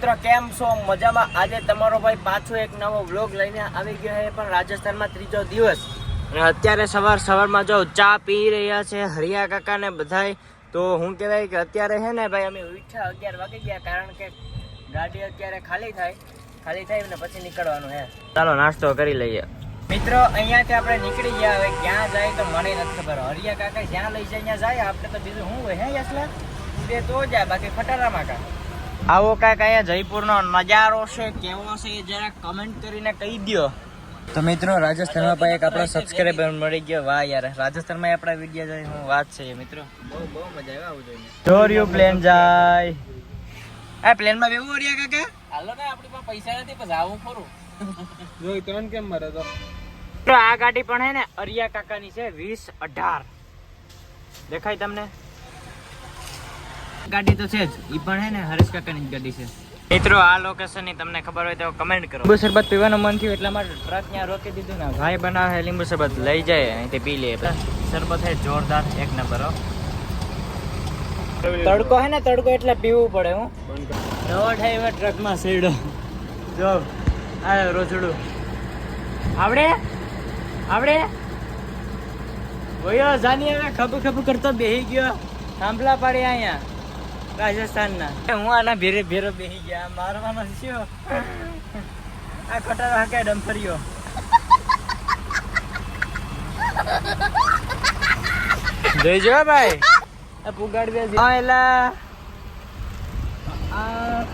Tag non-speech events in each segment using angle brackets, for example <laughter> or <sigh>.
મિત્રો, કેમ છો? મજામાં? આજે તમારો ભાઈ પાછો એક નવો વ્લોગ લઈને આવી ગયો છે, પણ રાજસ્થાનમાં ત્રીજો દિવસ. અને અત્યારે સવાર સવારમાં જો ચા પી રહ્યા છે હરિયા કાકા ને બધાય. તો હું કહેવાય કે અત્યારે છે ને ભાઈ અમે ઉઠ્યા અગિયાર વાગી ગયા, કારણ કે ગાડી અત્યારે ખાલી થાય. ખાલી થાય ને પછી નીકળવાનું હે ચાલો, નાસ્તો કરી લઈએ. મિત્રો, અહીંયાથી આપણે નીકળી ગયા હવે. ક્યાં જાય તો મને નથી ખબર. હરિયા કાકા જ્યાં લઈ જાય, ત્યાં જાય. આપણે તો બીજું શું હોય, હે યસલા તે તો જાય, બાકી ખટારામાં કા? આવો કાંઈક અહીંયા જયપુરનો નજારો છે કેવો છે એ જરા કમેન્ટ કરીને કહી દ્યો. તો મિત્રો રાજસ્થાનમાં પણ એક આપણો સબસ્ક્રાઈબર મળી ગયો. વાહ યાર રાજસ્થાનમાં આપણા વીડિયો જોઈ હું વાત છે મિત્રો. બહુ બહુ મજા આવે આવું જોઈને. યુ પ્લેન જાય. આ પ્લેનમાં બેવું હરિયા કાકા? હાલો ને આપણી પાસે પૈસા નથી પછી આવું ખરું. જોઈ ત્રણ કેમ મરે તો? તો આ ગાડી પણ હે ને અરિયા કાકાની છે વીસ અઢાર. દેખાય તમને? ગાડી તો છે જ. એ પણ હે ને હરેશ કાકાની જ ગાડી છે. મિત્રો આ લોકેશનની તમને ખબર હોય તો કમેન્ટ કરો. લીંબુ શરબત પીવાનું મન થયું એટલા માટે ટ્રક ત્યાં રોકી દીધું ને. ભાઈ બનાવે લીંબુ શરબત. લઈ જાય અહીંથી પી લે. શરબત હે જોરદાર એક નંબર હો. તડકો હે ને તડકો એટલે પીવું પડે હું. નવો ડ્રાઈવર ટ્રકમાં સીડો જો આ રોજડું. આવડે? આવડે? ભયો જાની હવે ખબ ખબ કરતો બેહી ગયો. થાંભલા પાડી અહીંયા. રાજસ્થાનના. હું આના ભેરે ભેરો બેહી ગયા. મારવાનો છો આ ખટારો હાકે ડમ્ફરીઓ જોઈજો હો ભાઈ. આ પુગાડ બે હા એલા. આ-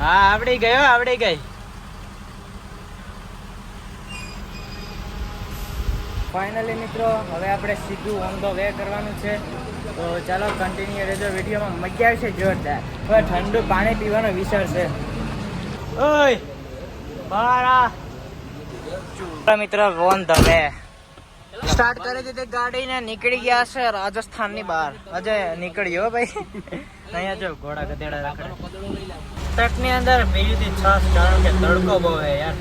હા આવડી ગયો આવડી ગઈ. ફાઇનલી મિત્રો, હવે આપણે સીધું ઓન ધ વે કરવાનું છે. તો ચાલો કન્ટિન્યુ રહેજો વિડીયોમાં. મજા આવશે, જોરદાર. હવે ઠંડુ પાણી પીવાનો વિચાર છે. ઓય, બારા. મિત્રો ઓન ધ વે સ્ટાર્ટ કરી દીધી ગાડી ને નીકળી ગયા છે રાજસ્થાનની બહાર. અજય નીકળ્યો ભાઈ. અહીંયા જો ઘોડા ગધેડા રાખડે. ટ્રકની અંદર બીજી છાસ, કારણ કે તડકો બહુ યાર.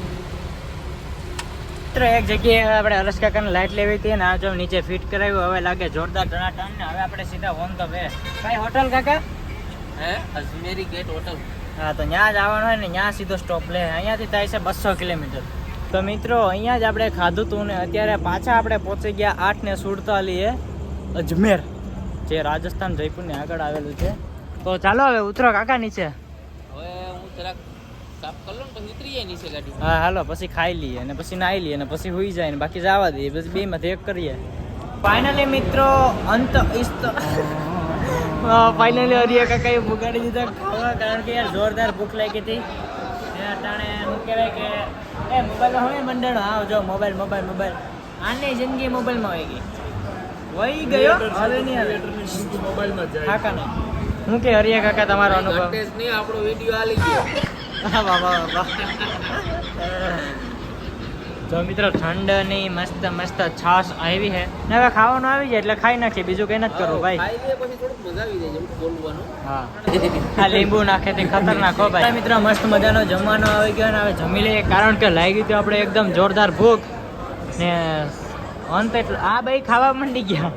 મિત્ર એક જગ્યાએ આપણે હરસ કાકાને લાઈટ લેવી હતી ને આ જો નીચે ફિટ કરાવ્યું હવે લાગે જોરદાર ટનાટન ને હવે આપણે સીધા ઓન ધ વે કઈ હોટલ કાકા? હે? અજમેરી ગેટ હોટલ હા તો ત્યાં જ આવવાનું હોય ને ત્યાં સીધો સ્ટોપ લે. અહીંયાથી થાય છે બસો કિલોમીટર. તો મિત્રો અહીંયા જ આપણે ખાધું હતું ને અત્યારે પાછા આપણે પહોંચી ગયા આઠ ને સુડતાલીએ અજમેર જે રાજસ્થાન જયપુરને આગળ આવેલું છે. તો ચાલો હવે ઉતરો કાકા નીચે. હવે હું જરાક હા હાલો પછી ખાઈ લઈએ અને પછી નાઈ લઈએ અને પછી હુઈ જાય ને બાકી જવા દઈએ. પછી બે માંથી એક કરીએ. ફાઇનલી મિત્રો અંત ઇસ્ત ફાઇનલી <laughs> હરિયા કાકા એ બગાડી દીધા. ખાવા કારણ કે યાર જોરદાર ભૂખ લાગી હતી. અટાણે શું કહેવાય કે એ મોબાઈલ હવે મંડળ હા જો મોબાઈલ મોબાઈલ મોબાઈલ આની જિંદગી મોબાઈલમાં હોય ગઈ. વહી ગયો? હવે નહીં આવે. મોબાઈલમાં જાય. કાકા ને હું કે હરિયા કાકા તમારો અનુભવ? નહીં આપણો વીડિયો આલી ગયો. જો મિત્રો ઠંડની મસ્ત મસ્ત છાશ આવી છે. ને હવે ખાવાનું આવી જાય એટલે ખાઈ નાખીએ. બીજું કઈ નથી કરવું ભાઈ. હા. આ લીંબુ નાખે તે ખતરનાક હો ભાઈ. મિત્રો મસ્ત મજાનો જમવાનો આવી ગયો ને હવે જમી લઈએ કારણ કે લાગી ગયું આપણે એકદમ જોરદાર ભૂખ. ને અંત એટલે આ ભાઈ ખાવા માંડી ગયા.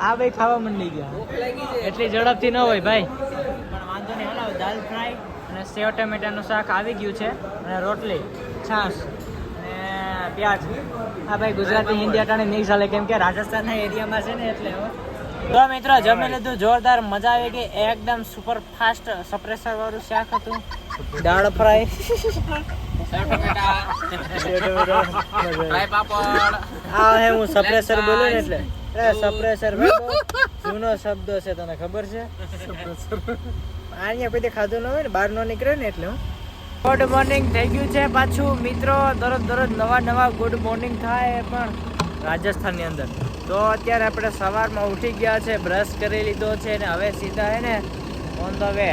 આ ભાઈ ખાવા માંડી ગયા. ભૂખ લાગી છે. એટલી ઝડપથી ન હોય ભાઈ. પણ વાંધો નહીં હલાવ દાલ ફ્રાય. અને સેવ ટમેટાનું શાક આવી ગયું છે અને રોટલી છાશ અને પ્યાજ. હા ભાઈ ગુજરાતી હિન્દી અટાણે નહીં ચાલે. કેમ કે રાજસ્થાનના એરિયામાં છે ને એટલે તો મિત્રો જમી લીધું જોરદાર મજા આવી ગઈ. એકદમ સુપર ફાસ્ટ સપ્રેસર વાળું શાક હતું. દાળ ફ્રાય. આ હે હું સપ્રેસર બોલું ને એટલે. સપ્રેસર જૂનો શબ્દ છે તને ખબર છે? અહીંયા કોઈ ખાધું ન હોય ને, બહાર નો નીકળે ને એટલે હું. ગુડ મોર્નિંગ થઈ ગયું છે પાછું. મિત્રો, દરરોજ દરરોજ નવા નવા ગુડ મોર્નિંગ થાય પણ રાજસ્થાનની અંદર. તો અત્યારે આપણે સવારમાં ઉઠી ગયા છે બ્રશ કરી લીધો છે ને હવે સીધા હે ને ઓન ધ વે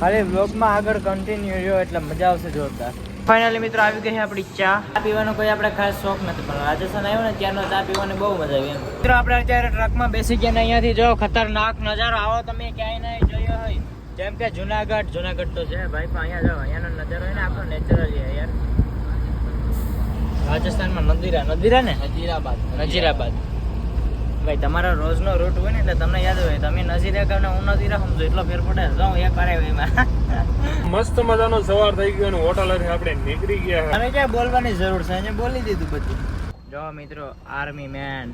ખાલી વ્લોગમાં આગળ કન્ટિન્યુ રહ્યો એટલે મજા આવશે જોરદાર. ફાઇનલી મિત્રો, આવી ગઈ આપણી ચા. ચા પીવાનો કોઈ આપણે ખાસ શોખ નથી, પણ રાજસ્થાન આવ્યો ને ત્યારનો ચા પીવાની બહુ મજા આવી મિત્રો, આપણે અત્યારે ટ્રકમાં બેસી ગયા ને અહીંયાથી જો ખતરનાક નજારો આવો તમે ક્યાંય નહીં જોયો હોય. જેમ કે જુનાગઢ જુનાગઢ તો છે ભાઈ પણ અહીંયા જાઓ અહીંયાનો નજારો હોય ને આપણો નેચરલી યાર. રાજસ્થાનમાં નદીરા નદીરા ને? નજીરાબાદ નજીરાબાદ ભાઈ તમારો રોજનો રૂટ હોય ને એટલે તમને યાદ હોય. તમે નજીરા કહો ને હું નજીરા સમજો એટલો ફેર પડે. જાઉં એક વાર એમાં. મસ્ત મજાનો સવાર થઈ ગયો અને હોટલ આપણે નીકળી ગયા. અને ક્યાં બોલવાની જરૂર છે? અહીંયા બોલી દીધું બધું. જો મિત્રો આર્મી મેન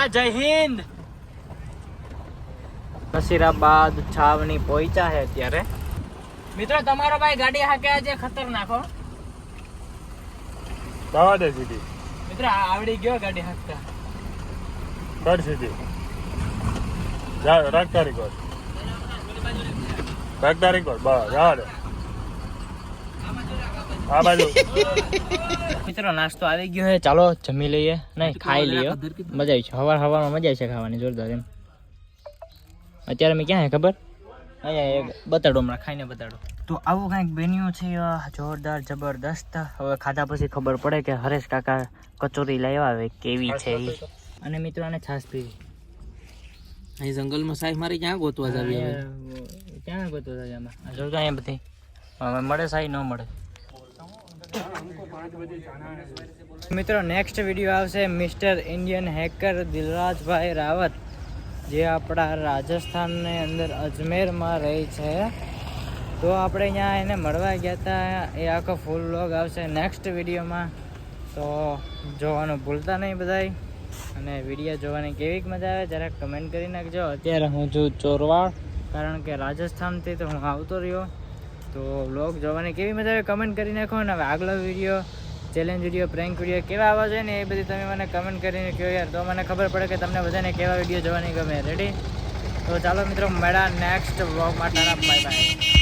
આ જય હિન્દ! નસીરાબાદ છાવની પહોંચ્યા છે અત્યારે. મિત્રો તમારો ભાઈ ગાડી હાકે આજે ખતરનાક હો. જવા દે સીધી. મિત્રો આવડી ગયો ગાડી હાકતા. કર સીધી. જા રાખતારી કર. રાખતારી કર બસ જવા દે મિત્રો નાસ્તો આવી ગયો છે. ચાલો જમી લઈએ. નહીં ખાઈ લઈએ મજા આવી છે. હવાર હવારમાં મજા આવી છે ખાવાની જોરદાર એમ. અત્યારે મેં ક્યાં હે ખબર? અહીંયા એક બતાડો હમણાં ખાઈને બતાડો. તો આવું કાંઈક બન્યું છે જોરદાર જબરદસ્ત. હવે ખાધા પછી ખબર પડે કે હરેશ કાકા કચોરી લાવ્યા આવે કેવી છે અને મિત્રો આને છાશ પીવી. અહીં જંગલમાં સાહેબ મારી ક્યાં ગોતવા જાવી હવે? ક્યાં ગોતો જાવી એમાં આ જો અહીંયા બધી. હવે મળે સાહેબ ન મળે. મિત્રો નેક્સ્ટ વીડિયો આવશે મિસ્ટર ઇન્ડિયન હેકર દિલરાજભાઈ રાવત. જે આપણા રાજસ્થાનની અંદર અજમેરમાં રહે છે. તો આપણે અહીંયા એને મળવા ગયા હતા એ આખો ફૂલ લોગ આવશે નેક્સ્ટ વિડીયોમાં. તો જોવાનું ભૂલતા નહીં બધાય. અને વીડિયો જોવાની કેવી મજા આવે જરાક કમેન્ટ કરી નાખજો. અત્યારે હું છું ચોરવાડ. કારણ કે રાજસ્થાનથી તો હું આવતો રહ્યો. તો વ્લોગ જોવાની કેવી મજા આવે કમેન્ટ કરી નાખો. અને હવે આગલો video challenge video prank video કેવા આવવા જોઈએ ને એ બધી તમે મને કમેન્ટ કરીને કહો યાર. તો મને ખબર પડે કે તમને બધાને કેવા વીડિયો જોવાની ગમે. રેડી તો ચાલો મિત્રો, મળ્યા નેક્સ્ટ વ્લોગમાં માટે બાય બાય